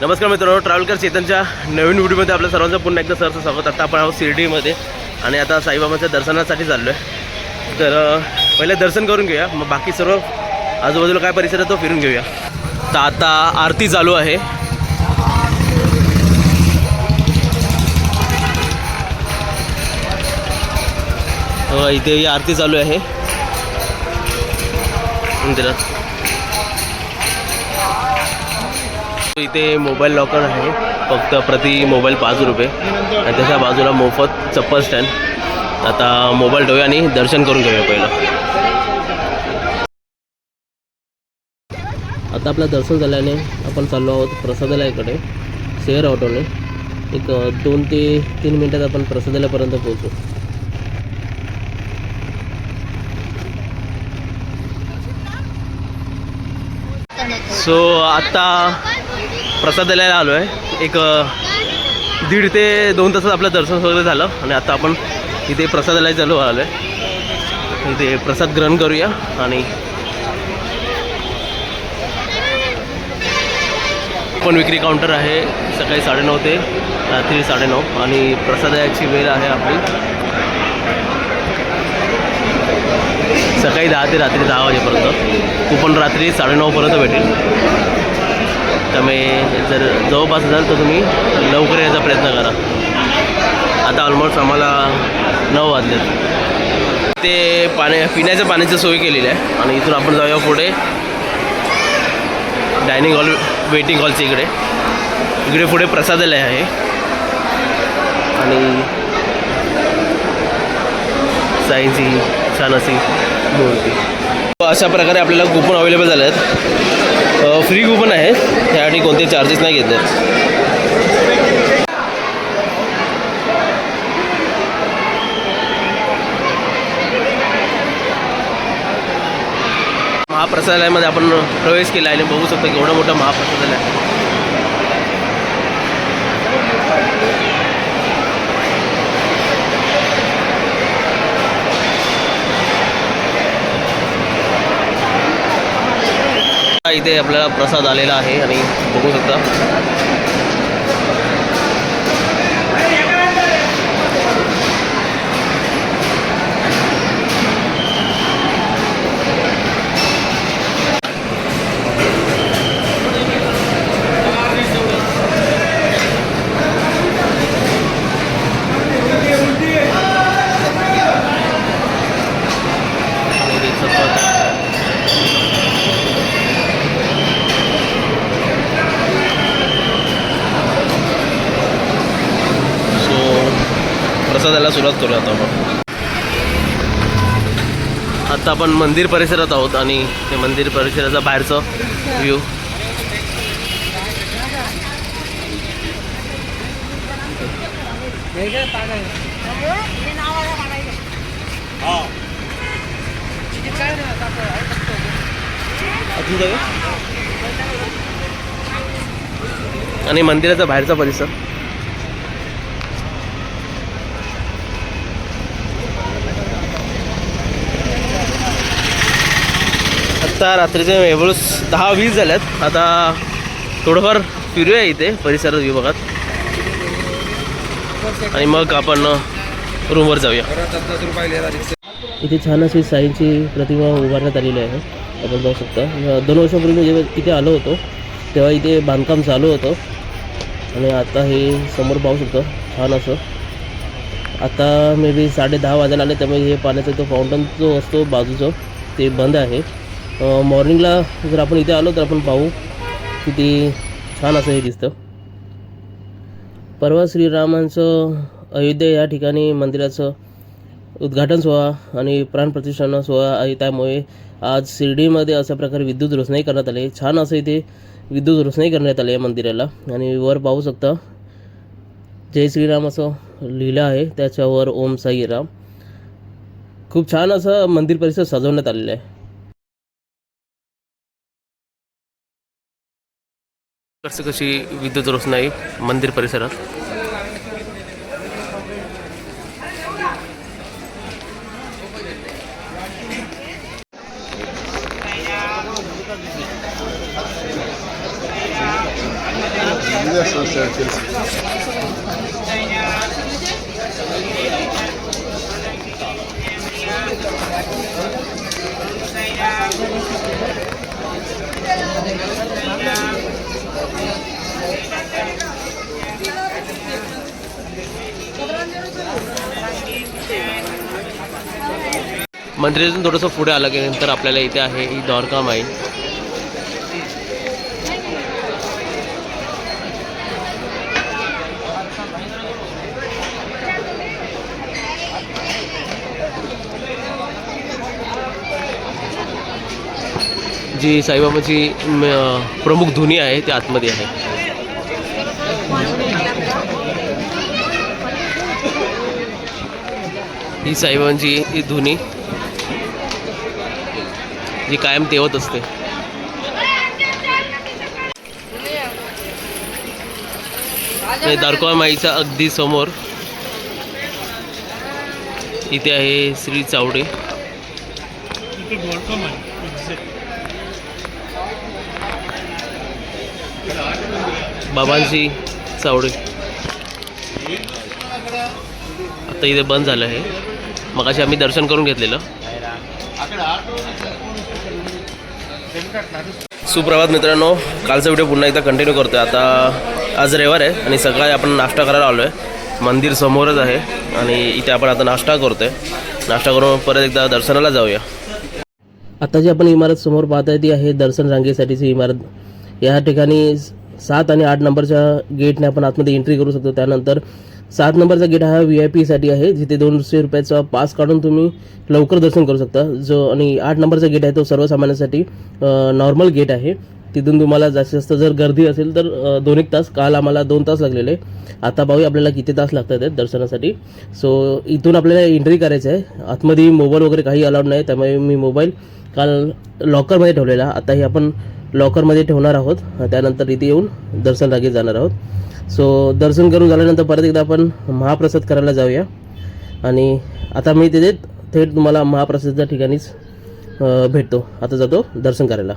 नमस्कार मित्रांनो ट्रॅव्हलकर चेतनच्या नवीन व्हिडिओमध्ये आपल्या सर्वांचं पुन्हा एकदा सरचं स्वागत. आता आपण आहोत शिर्डीमध्ये आणि आता साईबाबांच्या दर्शनासाठी चाललो आहे तर पहिले दर्शन करून घेऊया. मग बाकी सर्व आजूबाजूला काय परिसर आहे तो फिरून घेऊया. तर आता आरती चालू आहे. हो, इथे ही आरती चालू आहे. मंदिरात इथे मोबाईल लॉकर आहे. फक्त प्रति मोबाईल पाच रुपये. आणि त्याच्या बाजूला मोफत चप्पल स्टँड आता मोबाईल ठेवूया आणि दर्शन करून घेऊया पहिलं. आता आपलं दर्शन झाल्याने आपण चाललो आहोत प्रसादालयाकडे शेअर ऑटोने. एक दोन ते तीन मिनटात आपण प्रसादालयापर्यंत पोहोचू. सो आता प्रसाद द्यायला आलो आहे एक दीड ते दोन तासात आपलं दर्शन वगैरे झालं आणि आता आपण इथे प्रसादालय चालू आलो आहे इथे प्रसाद ग्रहण करूया आणि पण विक्री काउंटर आहे सकाळी साडेनऊ ते रात्री साडेनऊ आणि प्रसादाची वेळ आहे आपली सकाळी दहा ते रात्री दहा वाजेपर्यंत. कुपन रात्री साडेनऊपर्यंत भेटेल. त्यामुळे जर जवळपास असाल तर तुम्ही लवकर यायचा प्रयत्न करा. आता ऑलमोस्ट आम्हाला नऊ वाजले ते पाण्या पिण्याच्या पाण्याची सोय केलेली आहे. आणि इथून आपण जाऊया पुढे. डायनिंग हॉल वेटिंग हॉलच्या इकडे. इकडे पुढे प्रसादालय आहे. आणि साईंची छान अशी मूर्ती. अशा प्रकारे आपल्याला कुपन अवेलेबल झाले आहेत फ्री कुपन आहे. त्यासाठी कोणते चार्जेस नाही घेतले. महाप्रसादालयामध्ये आपण प्रवेश केला आहे आणि बघू शकतो की एवढं मोठं महाप्रसादालय आहे. इथे आपल्याला प्रसाद आलेला आहे आणि बघू शकता आणि चपाती. सो प्रसादाला सुरुवात करूया आता आपण. आता आपण मंदिर परिसरात आहोत आणि ते मंदिर परिसराचा बाहेरचं व्ह्यू आणि मंदिराचा बाहेरचा परिसर. आत्ता रात्रीचे एवढंच दहा वीस झाल्यात. आता थोडंफार फिरूया इथे परिसरात विभागात. आणि मग आपण रूमवर जाऊया. इथे छान अशी साईंची प्रतिमा उभारण्यात आलेली आहे. आपण जाऊ शकता. दोन वर्षापूर्वी जेव्हा इथे आलो होतो तेव्हा इथे बांधकाम चालू होतं. आणि आता हे समोर पाहू शकतो छान असं. आता मे बी साडे दहा वाजायला आले त्यामुळे हे पाण्याचा तो फाउंटन जो असतो बाजूचं ते बंद आहे. मॉर्निंगला जर आपण इथे आलो तर आपण पाहू किती छान असं हे दिसतं. परवा श्रीरामांचं अयोध्या या ठिकाणी मंदिराचं उद्घाटन सोहळा आणि प्राणप्रतिष्ठान सोहळा आहे. त्यामुळे आज शिर्डीमध्ये अशा प्रकारे विद्युत रोषणाई करण्यात आली. छान असं इथे विद्युत रोषणाई करण्यात आली आहे मंदिराला. आणि वर पाहू शकता जय श्रीराम असं लिहिलं आहे. त्याच्यावर ओम साई राम खूप छान असं मंदिर परिसर सजवण्यात आलेलं आहे. कसं कशी विद्युत रोषणाई मंदिर परिसरात? मंदिरातून थोडंसं पुढे आलं की नंतर आपल्याला इथे आहे ही द्वारका माई. जी साईबाबाची प्रमुख धुनी आहे ती आतमध्ये आहे. ही साईबाबांची ही धुनी. जी कायम तेवत असते. दारकोळा माईच्या अगदी समोर. इथे आहे श्री चावडे. बाबांची चावडे. आता इथे बंद झालं आहे मगाशी आम्ही दर्शन करून घेतलेलं. सुप्रभात मित्रांनो कालचा व्हिडिओ पुन्हा एकदा कंटिन्यू करतोय. आता आज रविवार आहे आणि सकाळी आपण नाश्ता करायला आलो आहे मंदिर समोरच आहे आणि इथे आपण आता नाश्ता करतोय. नाश्ता करून परत एकदा दर्शनाला जाऊया. आता जी आपण इमारत समोर पाहत आहे ती आहे दर्शन रांगेसाठीची इमारत. या ठिकाणी सात आणि आठ नंबरच्या गेटने आपण आतमध्ये एंट्री करू शकतो. त्यानंतर सात नंबरचा गेट हा व्ही आय पीसाठी आहे जिथे दोनशे रुपयाचा पास काढून तुम्ही लवकर दर्शन करू शकता. जो आणि आठ नंबरचा गेट आहे तो सर्वसामान्यांसाठी नॉर्मल गेट आहे. तिथून तुम्हाला जास्तीत जास्त जर गर्दी असेल तर दोन एक तास काल आम्हाला दोन तास लागलेले. आता पाहूया आपल्याला किती तास लागतात आहेत दर्शनासाठी. सो इथून आपल्याला एंट्री करायचं आहे. आतमध्ये मोबाईल वगैरे काही अलाउड नाही त्यामुळे मी मोबाईल काल लॉकरमध्ये ठेवलेला. आताही आपण लॉकरमध्ये ठेवणार आहोत. त्यानंतर इथे येऊन दर्शन रागेत जाणार आहोत. सो दर्शन करून झाल्यानंतर परत एकदा आपण महाप्रसाद करायला जाऊया. आणि आता मी तिथे थेट तुम्हाला महाप्रसादच्या ठिकाणीच भेटतो. आता जातो दर्शन करायला.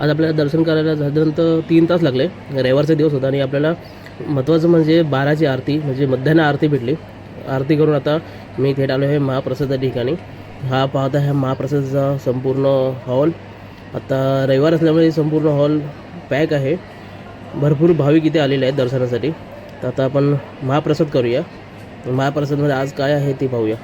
आज आपल्याला दर्शन करायला साधारणतः तीन तास लागले. रविवारचा दिवस होता आणि आपल्याला महत्त्वाचं म्हणजे बाराची आरती म्हणजे मध्यान्ह आरती भेटली. आरती करून आता मी थेट आलो आहे महाप्रसादा ठिकाणी. हा पाहता हा महाप्रसादाचा संपूर्ण हॉल. आता रविवार असल्यामुळे संपूर्ण हॉल पॅक आहे. भरपूर भाविक इथे आलेले आहेत दर्शनासाठी. तर आता आपण महाप्रसाद करूया. महाप्रसादमध्ये आज काय आहे ते पाहूया.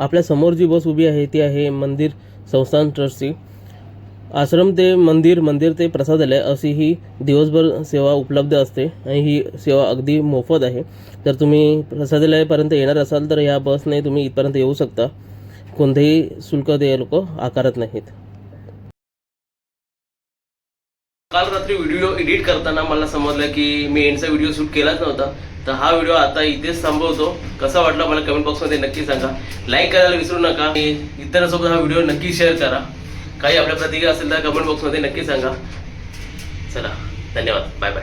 आपल्यासमोर जी बस उभी आहे ती आहे मंदिर संस्थान ट्रस्टची. आश्रम ते मंदिर मंदिर ते प्रसादालय अशी ही दिवसभर सेवा उपलब्ध असते आणि ही सेवा अगदी मोफत आहे. जर तुम्ही प्रसादालयापर्यंत येणार असाल तर या बसने तुम्ही इथपर्यंत येऊ शकता. कोणतेही शुल्क ते लोक आकारत नाहीत. काल रात्री व्हिडिओ एडिट करताना मला समजलं की मी एंडचा व्हिडिओ शूट केलाच नव्हता. तर हा व्हिडिओ आता इथेच थांबवतो. कसा वाटला मला कमेंट बॉक्समध्ये नक्की सांगा. लाईक करायला विसरू नका. इतरांसोबत हा व्हिडिओ नक्की शेअर करा. काही आपल्या प्रतिक्रिया असेल तर कमेंट बॉक्समध्ये नक्की सांगा. चला धन्यवाद. Bye bye